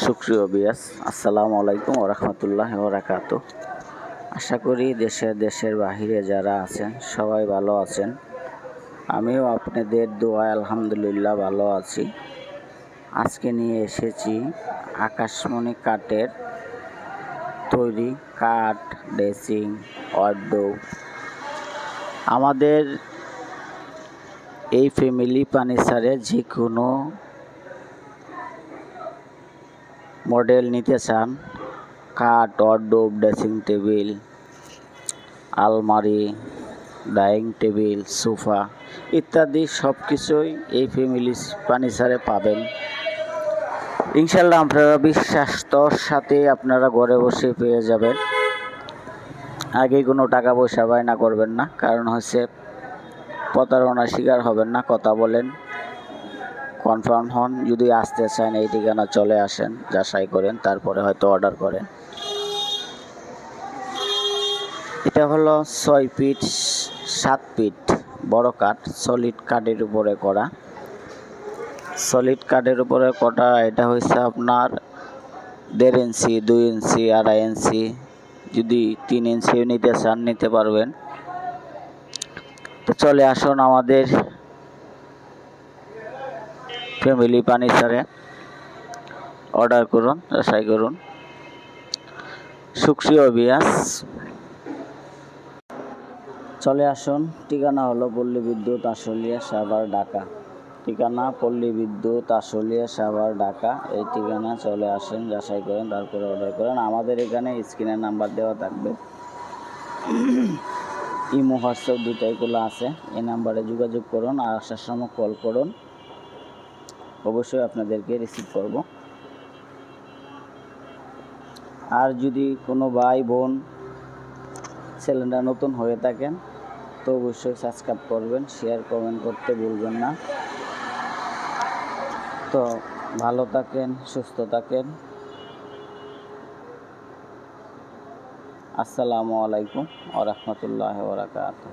সুপ্রিয় বিয়াস, আসসালামু আলাইকুম ওরহমতুল্লাহ ওরাকাত আশা করি দেশে, দেশের বাহিরে যারা আছেন, সবাই ভালো আছেন। আমিও আপনাদের দোয়া আলহামদুলিল্লাহ ভালো আছি। আজকে নিয়ে এসেছি আকাশমণি কাঠের তৈরি কাঠ, ড্রেসিং ওয়ার্ডরোব আমাদের এই ফ্যামিলি ফার্নিচারে যে কোনো মডেল নিতে চান, কাঠ ওয়ার্ডরোব ড্রেসিং টেবিল, আলমারি, ডাইনিং টেবিল, সোফা ইত্যাদি সব কিছুই এই ফ্যামিলি ফার্নিচারে পাবেন। ইনশাল্লাহ আপনারা বিশ্বাস্তর সাথে আপনারা ঘরে বসে পেয়ে যাবেন। আগে কোনো টাকা পয়সা বায়না করবেন না, কারণ হচ্ছে প্রতারণার শিকার হবেন না, কথা বলেন। কনফার্ম হন, যদি আসতে চান এই ঠিকানা চলে আসেন, যাচাই করেন, তারপরে হয়তো অর্ডার করেন। এটা হলো ছয় ফিট, সাত ফিট বড় কাঠ সলিড কাঠের উপরে করা। সলিড কাঠের উপরে কটা, এটা হচ্ছে আপনার দেড় ইঞ্চি, দুই ইঞ্চি, আড়াই ইঞ্চি। যদি তিন ইঞ্চিও নিতে চান, নিতে পারবেন। তো চলে আসুন আমাদের ফ্যামিলি ফার্নিচারে অর্ডার করুন যাচাই করুন। সুক্রিয় বিয়াস চলে আসুন, ঠিকানা হলো পল্লী বিদ্যুৎ আশুলিয়া সাভার, ঢাকা। ঠিকানা পল্লী বিদ্যুৎ আশুলিয়া সাভার, ঢাকা। এই ঠিকানা চলে আসেন যাচাই করেন, তারপরে অর্ডার করেন। আমাদের এখানে স্ক্রিনের নাম্বার দেওয়া থাকবে। ইমো, হোয়াটসঅ্যাপ দুটাই খোলা আছে। এই নাম্বারে যোগাযোগ করুন আর আসার সময় কল করুন। অবশ্যই আপনাদেরকে রিসিভ করব। আর যদি কোনো ভাই, বোন চ্যানেলটা নতুন হয়ে থাকেন, তো অবশ্যই সাবস্ক্রাইব করবেন শেয়ার কমেন্ট করতে ভুলবেন না। তো ভালো থাকেন, সুস্থ থাকেন। আসসালামু আলাইকুম ওরহমতুল্লাহ ওবরাকাতুহ